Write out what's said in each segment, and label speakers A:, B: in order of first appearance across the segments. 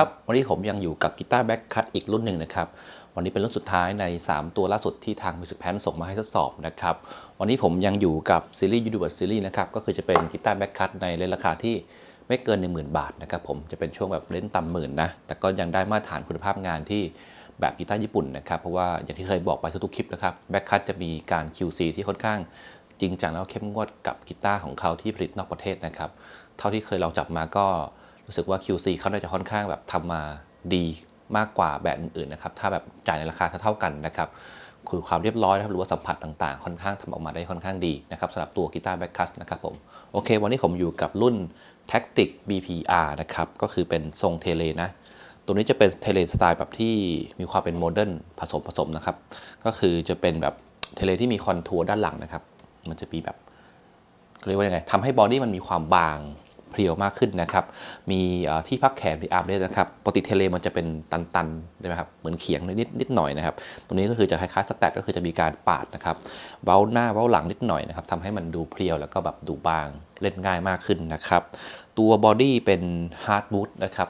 A: ครับ วันนี้ผมยังอยู่กับกีตาร์แบ็คคัตอีกรุ่นหนึ่งนะครับ วันนี้เป็นรุ่นสุดท้ายใน 3 ตัวล่าสุดที่ทาง Music Pan ส่งมาให้ทดสอบนะครับ วันนี้ผมยังอยู่กับซีรีส์ Universe Series นะครับ ก็คือจะเป็นกีตาร์แบ็คคัตในเลนส์ราคาที่ไม่เกิน 10,000 บาทนะครับผม จะเป็นช่วงแบบเลนต่ำหมื่นนะ แต่ก็ยังได้มาตรฐานคุณภาพงานที่แบบกีตาร์ญี่ปุ่นนะครับ เพราะว่าอย่างที่เคยบอกไปทุกๆคลิปนะครับ แบ็คคัตจะมีการ QC ที่ค่อนข้างจริงจังแล้วเข้มงวดกับกีตาร์ของเขาที่ผลิตนอกประเทศนะครับ เท่าที่เคยลองจับมาก็ รู้สึกว่า QC เขาน่าจะค่อนข้างแบบทำมาดีมากกว่าแบรนด์อื่นๆนะครับถ้าแบบจ่ายในราคาเท่าๆกันนะครับคือความเรียบร้อยนะครับหรือว่าสัมผัสต่างๆ ค่อนข้างทำออกมาได้ค่อนข้างดีนะครับสำหรับตัวกีตาร์แบ็คคัสนะครับผมโอเค วันนี้ผมอยู่กับรุ่น Tactic BPR นะครับก็คือเป็นทรงเทเลนะตัวนี้จะเป็นเทเลสไตล์แบบที่มีความเป็นโมเดิร์นผสมผสมนะครับ ก็คือจะเป็นแบบเทเลที่มีคอนทัวร์ด้านหลังนะครับ มันจะมีแบบเรียกว่ายังไงทำให้บอดี้มันมีความบาง เพรียวมากขึ้นนะครับ มีที่พักแขนมีอาร์มเรสนะครับปกติเทเลมันจะเป็นตันๆใช่ไหมครับเหมือนเขียงนิดนิดหน่อยนะครับ ตรงนี้ก็คือจะคล้ายๆสแตทก็คือจะมีการปาดนะครับเว้าหน้าเว้าหลังนิดหน่อยนะครับทำให้มันดูเพรียวแล้วก็แบบดูบางเล่นง่ายมากขึ้นนะครับ ตัวบอดี้เป็นฮาร์ดบูทนะครับ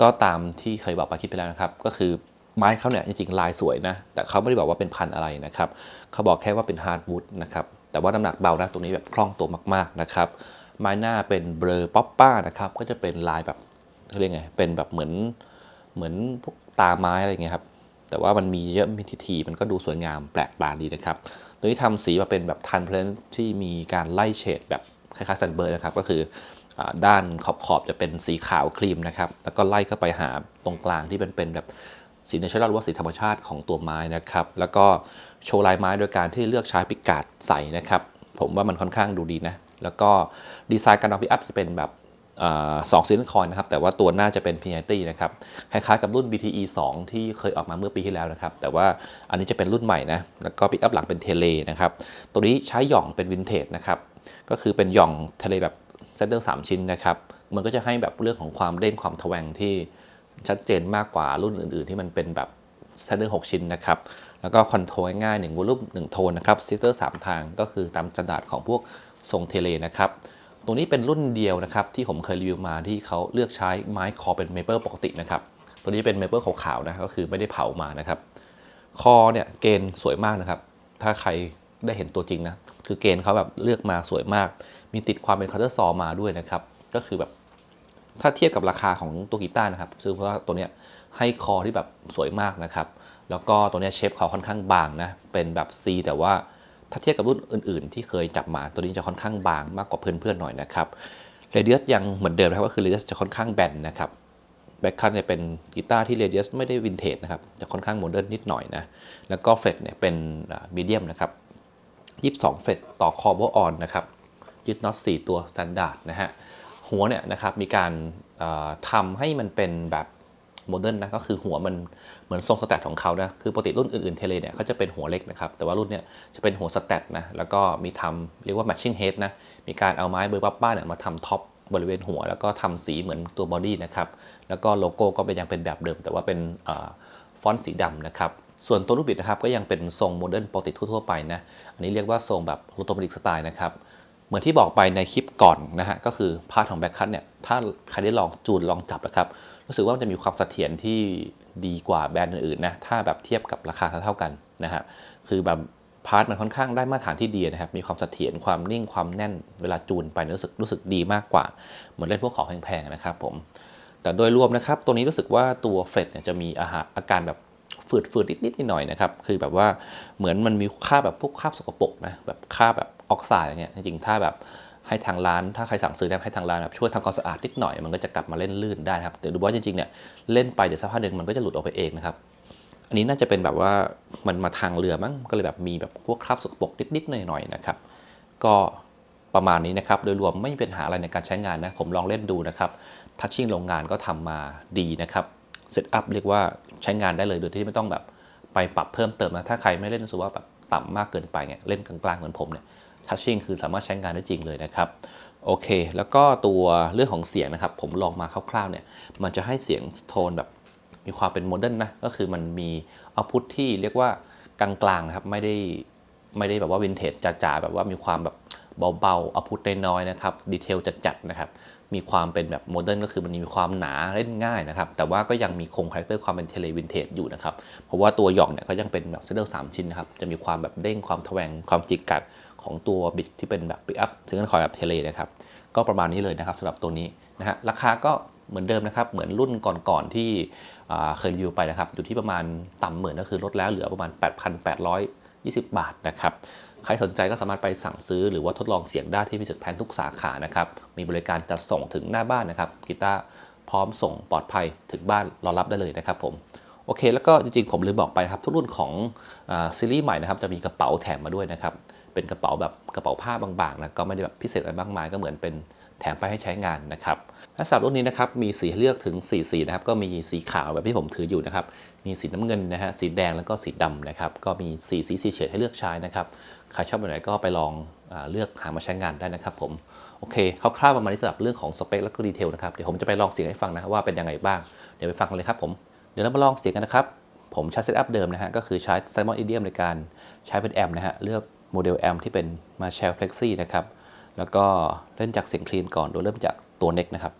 A: ก็ตามที่เคยบอกไปคลิปไปแล้วนะครับ ก็คือไม้เขาเนี่ยจริงๆลายสวยนะ แต่เขาไม่ได้บอกว่าเป็นพันอะไรนะครับ เขาบอกแค่ว่าเป็นฮาร์ดวูดนะครับ แต่ว่าน้ำหนักเบานะตรงนี้แบบคล่องตัวมากๆนะครับ ไม้หน้าเป็นเบลอป๊อปป้านะครับ ก็จะเป็นลายแบบเขาเรียกไง เป็นแบบเหมือนเหมือนพวกตาไม้อะไรเงี้ยครับ แต่ว่ามันมีเยอะมีทีๆมันก็ดูสวยงามแปลกตาดีนะครับ ตัวนี้ทำสีมาเป็นแบบทันเพลนที่มีการไล่เฉดแบบคล้ายๆซันเบิร์ดนะครับ ก็คืออด้านขอบๆจะเป็นสีขาวครีมนะครับ แล้วก็ไล่เข้าไปหาตรงกลางที่เป็นเป็นแบบสีเนเชอรัลหรือว่าสีธรรมชาติของตัวไม้นะครับ แล้วก็โชว์ลายไม้โดยการที่เลือกใช้ปิกาดใสนะครับ ผมว่ามันค่อนข้างดูดีนะ แล้วก็ดีไซน์การเอาพิอัพจะเป็นแบบสองซิลิคอนนะครับแต่ว่าตัวหน้าจะเป็น p ี t นะครับคล้ายๆกับรุ่น BTE 2 ที่เคยออกมาเมื่อปีที่แล้วนะครับแต่ว่าอันนี้จะเป็นรุ่นใหม่นะแล้วก็ปิกอัพหลังเป็นเทเลนะครับตัวนี้ใช้หย่องเป็นวินเทจนะครับก็คือเป็นหย่องเทเลแบบเซนเตอร์สชิ้นนะครับมันก็จะให้แบบเรื่องของความเด้งความทแวงที่ชัดเจนมากกว่ารุ่นอื่น ๆ ที่มันเป็นแบบเซนเตอร์6ชิ้นนะครับแล้วก็คอนโทรลง่ายๆ1วอลุ่ม1โทนนะครับซิสเตอร์3ทางก็คือตามสแตนดาร์ดของพวก ทรงเทเลนะครับตรงนี้เป็นรุ่นเดียวนะครับที่ผมเคยรีวิวมาที่เขาเลือกใช้ไม้คอเป็นเมเปิลปกตินะครับตัวนี้เป็นเมเปิลขาวๆนะก็คือไม่ได้เผามานะครับ คอเนี่ยเกณฑ์สวยมากนะครับ ถ้าใครได้เห็นตัวจริงนะคือเกณฑ์เขาแบบเลือกมาสวยมาก มีติดความเป็นคัตเตอร์ซอมาด้วยนะครับ ก็คือแบบถ้าเทียบกับราคาของตัวกีตาร์นะครับซึ่งเพราะว่าตัวเนี้ยให้คอที่แบบสวยมากนะครับ แล้วก็ตัวเนี้ยเชฟเขาค่อนข้างบางนะเป็นแบบ C แต่ว่า ถ้าเทียบกับรุ่นอื่น ๆ ที่เคยจับมาตัวนี้จะค่อนข้างบางมากกว่าเพื่อนๆหน่อยนะครับเรเดียสยังเหมือนเดิมนะครับก็คือเรเดียสจะค่อนข้างแบนนะครับแบ็คคัทเนี่ยเป็นกีตาร์ที่เรเดียสไม่ได้วินเทจนะครับจะค่อนข้างโมเดิร์นนิดหน่อยนะแล้วก็เฟดเนี่ยเป็นมีเดียมนะครับ22 เฟดต่อคอร์บออนนะครับยึดน็อต4ตัวสแตนดาร์ดนะฮะหัวเนี่ยนะครับมีการทำให้มันเป็นแบบ โมเดิร์นนะก็คือหัวมันเหมือนทรงสแตทของเขานะคือปกติรุ่นอื่นๆเทเลเนี่ยเขาจะเป็นหัวเล็กนะครับแต่ว่ารุ่นเนี่ยจะเป็นหัวสแตทนะแล้วก็มีทำเรียกว่า matching head นะมีการเอาไม้เบอร์ปั๊บป้าเนี่ยมาทำท็อปบริเวณหัว แล้วก็ทำสีเหมือนตัวบอดี้นะครับแล้วก็โลโก้ก็เป็นยังเป็นแบบเดิม แต่ว่าเป็นอฟอนต์สีดำนะครับส่วนตัวลูกบิดนะครับก็ยังเป็นทรงโมเดิร์นปกติทั่วๆไปนะอันนี้เรียกว่าทรงแบบโรโตมติกสไตล์นะครับ เหมือนที่บอกไปในคลิปก่อนนะฮะก็คือพาร์ทของแบ็คคัทเนี่ยถ้าใครได้ลองจูนลองจับนะครับรู้สึกว่ามันจะมีความเสถียรที่ดีกว่าแบรนด์อื่นๆนะถ้าแบบเทียบกับราคาเท่าๆกันนะฮะคือแบบพาร์ทมันค่อนข้างได้มาตรฐานที่ดีนะครับมีความเสถียรความนิ่งความแน่นเวลาจูนไปรู้สึกรู้สึกดีมากกว่า เหมือนเล่นพวกของแพงๆนะครับผมแต่โดยรวมนะครับตัวนี้รู้สึกว่าตัวเฟดเนี่ยจะมีอาหารอาการแบบฝืดฝืดๆนิดๆหน่อยๆนะครับคือแบบว่าเหมือนมันมีค่าบแบบพวกคาบสกปรกนะแบบคราบแบบ ออกไซด์เงี้ยจริงๆถ้าแบบให้ทางร้าน ถ้าใครสั่งซื้อได้ให้ทางร้านแบบช่วยทำความสะอาดนิดหน่อยมันก็จะกลับมาเล่นลื่นได้ครับแต่ดูว่าจริงๆเนี่ยเล่นไปเดี๋ยวสักพักหนึ่งมันก็จะหลุดออกไปเองนะครับอันนี้น่าจะเป็นแบบว่ามันมาทางเรือมั้งก็เลยแบบมีแบบพวกคราบสกปรกนิดๆหน่อยๆนะครับ ก็ประมาณนี้นะครับ โดยรวมไม่มีปัญหาอะไรในการใช้งานนะผมลองเล่นดูนะครับทัชชิ่งโรงงานก็ทำมาดีนะครับเซตอัพเรียกว่าใช้งานได้เลยโดยที่ไม่ต้องแบบไปปรับเพิ่มเติมนะถ้าใครไม่เล่นรู้สึกว่าแบบต่ำมากเกินไปเนี่ยเล่นกลางๆเหมือนผมเนี่ย ทัชชิ่งคือสามารถใช้งานได้จริงเลยนะครับโอเค แล้วก็ตัวเรื่องของเสียงนะครับ ผมลองมาคร่าวๆเนี่ยมันจะให้เสียงโทนแบบมีความเป็นโมเดิร์นนะ ก็คือมันมีเอาพุทที่เรียกว่ากลางๆนะครับไม่ได้ไม่ได้แบบว่าวินเทจจ๋าๆแบบว่ามีความแบบเบาๆเอาพุทน้อยๆนะครับดีเทลจัดๆนะครับมีความเป็นแบบโมเดิร์นก็คือมันมีความหนาเล่นง่ายนะครับ แต่ว่าก็ยังมีคงคาแรคเตอร์ความเป็นเทเลวินเทจอยู่นะครับ เพราะว่าตัวหย่องเนี่ยก็ยังเป็นแบบเซเดอร์สามชิ้นนะครับ จะมีความแบบเด้งความแถวงความจิกกัด ของตัวบิดที่เป็นแบบปิกอัพซิงเกิลคอยแบบเทเลนะครับ ก็ประมาณนี้เลยนะครับสำหรับตัวนี้นะฮะราคาก็เหมือนเดิมนะครับ เหมือนรุ่นก่อนๆที่เคยรีวิวไปนะครับ อยู่ที่ประมาณต่ำหมื่นก็คือลดแล้วเหลือประมาณ 8,820 บาทนะครับ ใครสนใจก็สามารถไปสั่งซื้อหรือว่าทดลองเสียงได้ที่มิวสิกแพนทุกสาขานะครับ มีบริการจัดส่งถึงหน้าบ้านนะครับกีตาร์พร้อมส่งปลอดภัยถึงบ้านรอรับได้เลยนะครับผมโอเค แล้วก็จริงๆ ผมลืมบอกไปนะครับ ทุกรุ่นของอซีรีส์ใหม่นะครับ จะมีกระเป๋าแถมมาด้วยนะครับ เป็นกระเป๋าแบบกระเป๋าผ้าบางๆนะก็ไม่ได้แบบพิเศษอะไรมากมายก็เหมือนเป็นแถมไปให้ใช้งานนะครับและสำหรับรุ่นนี้นะครับมีสีเลือกถึง4สีนะครับก็มีสีขาวแบบที่ผมถืออยู่นะครับมีสีน้ำเงินนะฮะสีแดงแล้วก็สีดำนะครับก็มีสีสีสีเฉดให้เลือกใช้นะครับใครชอบแบบไหนก็ไปลองอเลือกหามาใช้งานได้นะครับผมโอเคคร่าวๆประมาณนี้สำหรับเรื่องของสเปคแล้วก็ดีเทลนะครับเดี๋ยวผมจะไปลองเสียงให้ฟังนะว่าเป็นยังไงบ้างเดี๋ยวไปฟังกันเลยครับผมเดี๋ยวเรามาลองเสียงกันนะครับผมใช้เซตอัพเดิมนะฮะก็คือใช้ Simon Idiom ในการใช้เป็นแอมป์นะฮะเลือก โมเดลแอมที่เป็นมาแชร์ Plexi นะครับ แล้วก็เล่นจากเสียงคลีนก่อนโดยเริ่มจากตัวเน็กนะครับ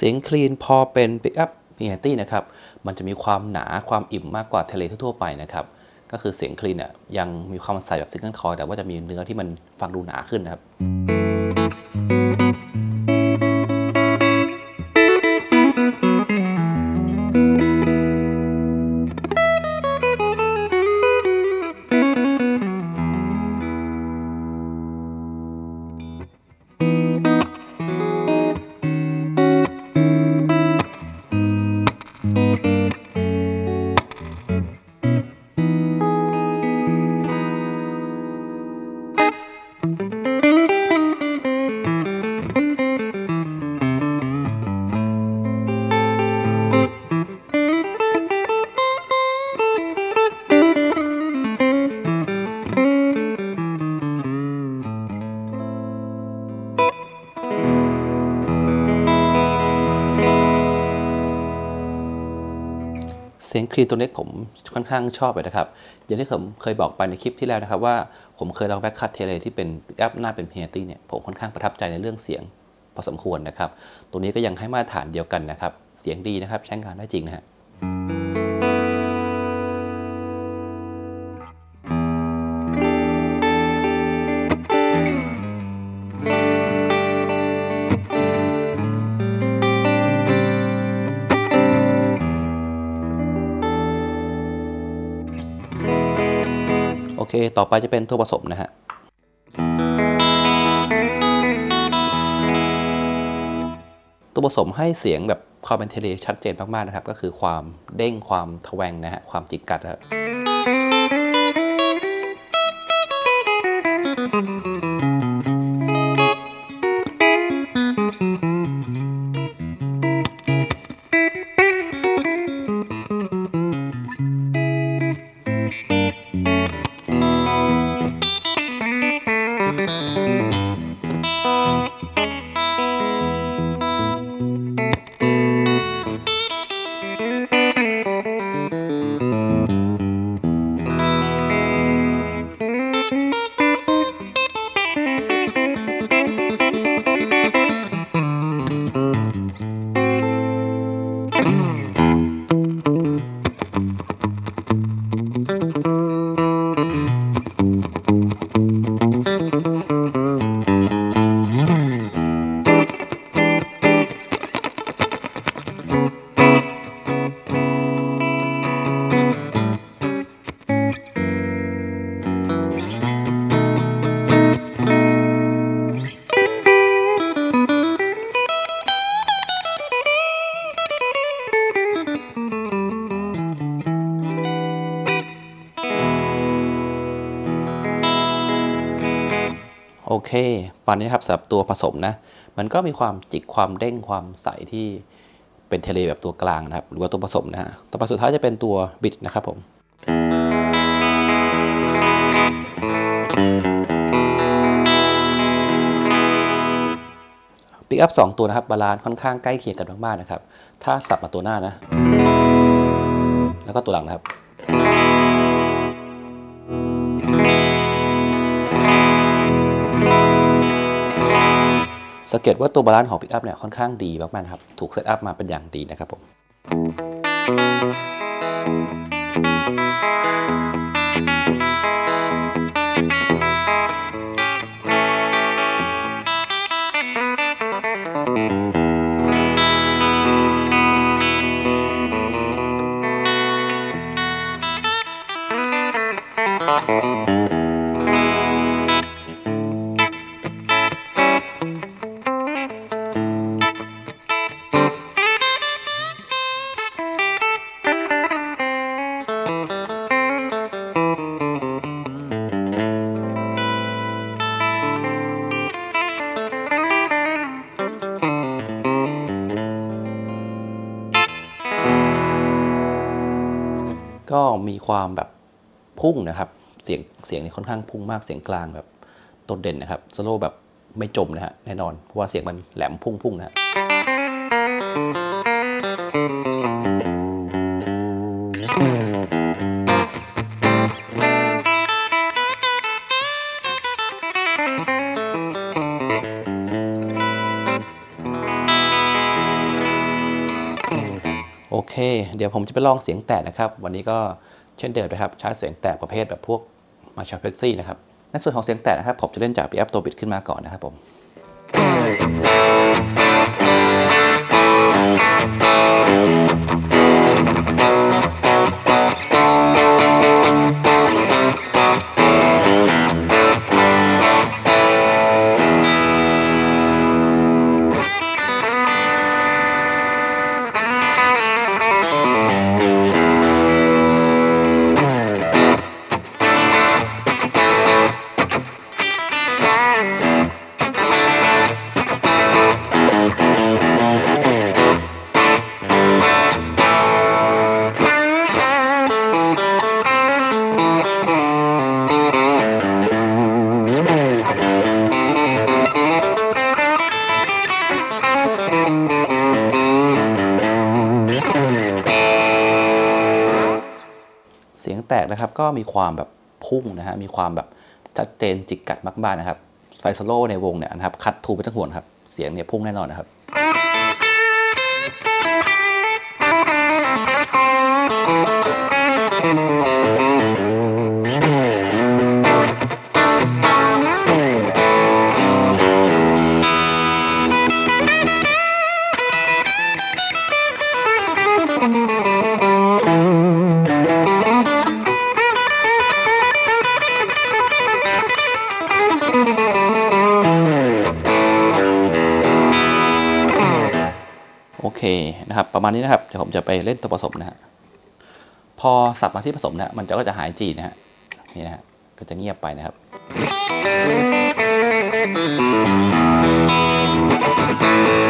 A: เสียงคลีนพอเป็นปิกอัพมีแอนตี้นะครับ มันจะมีความหนาความอิ่มมากกว่าเทเลทั่วไปนะครับ ก็คือเสียงคลีนเนี่ยยังมีความใสแบบซิงเกิลคอร์แต่ว่าจะมีเนื้อที่มันฟังดูหนาขึ้นนะครับ เสียงคลีนตัวเน็กผมค่อนข้างชอบเลยนะครับ อย่างที่ผมเคยบอกไปในคลิปที่แล้วนะครับว่าผมเคยลองแบ็คคัทเทเลที่เป็นแอปหน้าเป็นเพียตี้เนี่ยผมค่อนข้างประทับใจในเรื่องเสียงพอสมควรนะครับ ตัวนี้ก็ยังให้มาตรฐานเดียวกันนะครับ เสียงดีนะครับใช้งานได้จริงนะฮะ เค ต่อไปจะเป็นตัวผสมนะฮะตัวผสมให้เสียงแบบความเป็นเทเลชัดเจนมากๆนะครับ ก็คือความเด้งความทแวงนะฮะความจิกกัดครับ เคปานนี้ครับสำหรับตัวผสมนะ มันก็มีความจิกความเด้งความใสที่เป็นเทเลแบบตัวกลางนะครับ หรือว่าตัวผสมนะฮะต่อไปสุดท้ายจะเป็นตัวบิดนะครับผมปิกอัพสองตัวนะครับบาลานซ์ค่อนข้างใกล้เคียงกันมากๆนะครับ ถ้าสับมาตัวหน้านะ แล้วก็ตัวหลังนะครับ สังเกตว่าตัวบาลานซ์ของปิกอัพเนี่ยค่อนข้างดีมากๆครับ ถูกเซตอัพมาเป็นอย่างดีนะครับผม ก็มีความแบบพุ่งนะครับ เสียงเสียงนี่ค่อนข้างพุ่งมากเสียงกลางแบบโดดเด่นนะครับสโลแบบไม่จมนะฮะแน่นอนเพราะว่าเสียงมันแหลมพุ่งพุ่งๆนะฮะ เคเดี๋ยวผมจะไปลองเสียงแตะนะครับ วันนี้ก็เช่นเดิมนะครับ ใช้เสียงแตะประเภทแบบพวกมาชาเพกซี่นะครับ ในส่วนของเสียงแตะนะครับ ผมจะเล่นจากแอปตัวบิดขึ้นมาก่อนนะครับผมเสี แตกนะครับ ก็มีความแบบพุ่งนะฮะ มีความแบบชัดเจนจิกกัดมากๆนะครับไฟโซโล่ในวงเนี่ยนะครับ คัดทูไปทั้งหัวครับ เสียงเนี่ยพุ่งแน่นอนนะครับ ประมาณนี้นะครับ เดี๋ยวผมจะไปเล่นตัวผสมนะฮะ พอสับมาที่ผสมนะฮะมันจะก็จะหายจีนะฮะ นี่นะฮะ ก็จะเงียบไปนะครับก็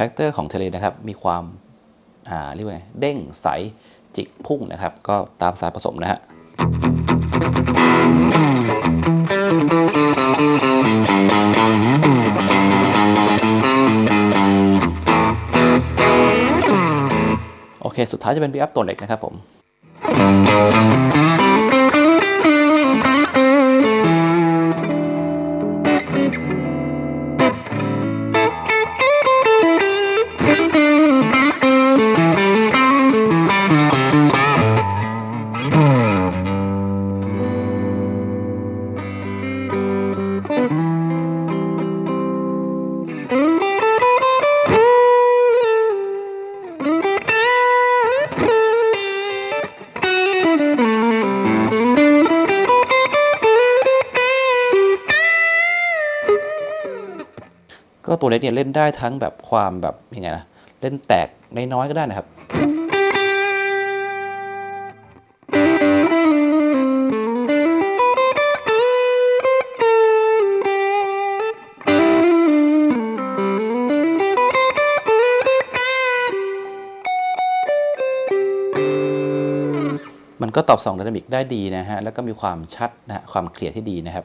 A: าแรคเตอร์ของเทเลนะครับมีความอ่าเรียกว่าไงเด้งใสจิกพุ่งนะครับ ก็ตามสายผสมนะฮะโอเค สุดท้ายจะเป็นบีอัพตัวเล็กนะครับผม ตัวเล็กเนี่ยเล่นได้ทั้งแบบความแบบยังไงนะเล่นแตกน้อยๆก็ได้นะครับมันก็ตอบสองดินามิกได้ดีนะฮะ แล้วก็มีความชัดนะฮะ ความเคลียร์ที่ดีนะครับ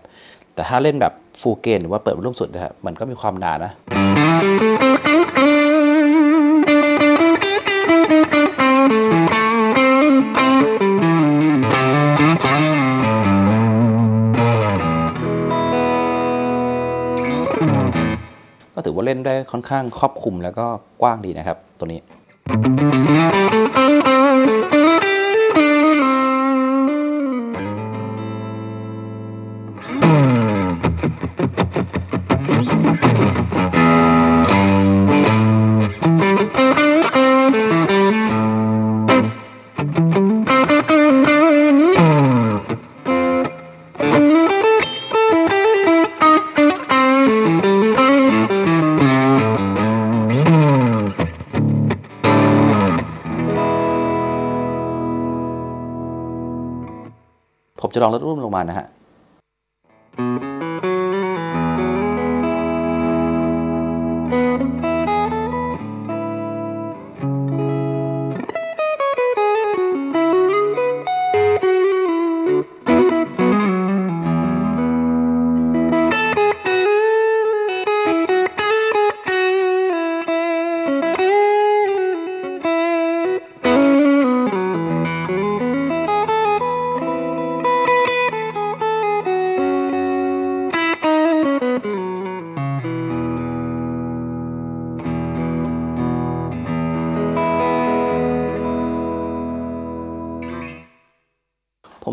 A: แต่ถ้าเล่นแบบฟูเกนหรือว่าเปิดวอลลุ่มสุดนะครับมันก็มีความหนานะ ก็ถือว่าเล่นได้ค่อนข้างครอบคลุมแล้วก็กว้างดีนะครับ ตัวนี้ จะลองลดรุ่มลงมานะฮะ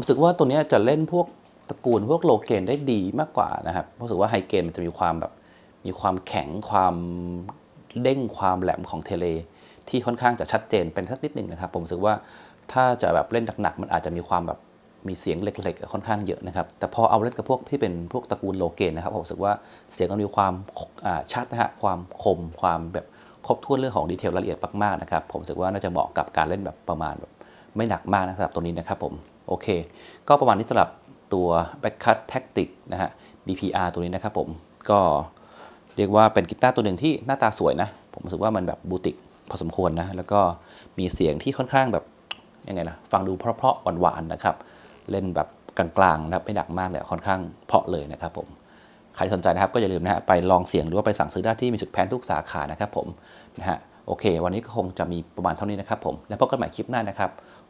A: รู้สึกว่าตัวนี้จะเล่นพวกตระกูลพวกโลเกนได้ดีมากกว่านะครับรู้สึกว่าไฮเกนมันจะมีความแบบมีความแข็งความเด้งความแหลมของเทเล ที่ค่อนข้างจะชัดเจนเป็นสักนิดหนึ่งนะครับ ผมรู้สึกว่าถ้าจะแบบเล่นหนักๆมันอาจจะมีความแบบมีเสียงเล็กๆค่อนข้างเยอะนะครับ แต่พอเอาเล่นกับพวกที่เป็นพวกตระกูลโลเกนนะครับผมรู้สึกว่าเสียงมันมีความาชัดนะฮะความคมความแบบครบถ้วนเรื่องของดีเทลรายละเอียดมากๆนะครับผมรู้สึกว่าน่าจะเหมาะกับการเล่นแบบประมาณแบบ ไม่หนักมากนะสำหรับตัวนี้นะครับผมโอเค ก็ประมาณนี้สำหรับตัว Backcut Tactic นะฮะ BPR ตัวนี้นะครับผมก็เรียกว่าเป็นกีตาร์ตัวหนึ่งที่หน้าตาสวยนะ ผมรู้สึกว่ามันแบบบูติกพอสมควรนะ แล้วก็มีเสียงที่ค่อนข้างแบบยังไงนะฟังดูเพราะๆหวานๆนะครับ เล่นแบบกลางๆนะครับไม่หนักมากเลยค่อนข้างเพาะเลยนะครับผมใครสนใจนะครับก็อย่าลืมนะฮะไปลองเสียงหรือว่าไปสั่งซื้อได้ที่มีสุดแพนทุกสาขานะครับผมนะฮะโอเค วันนี้ก็คงจะมีประมาณเท่านี้นะครับผมแล้วพบกันใหม่คลิปหน้านะครับ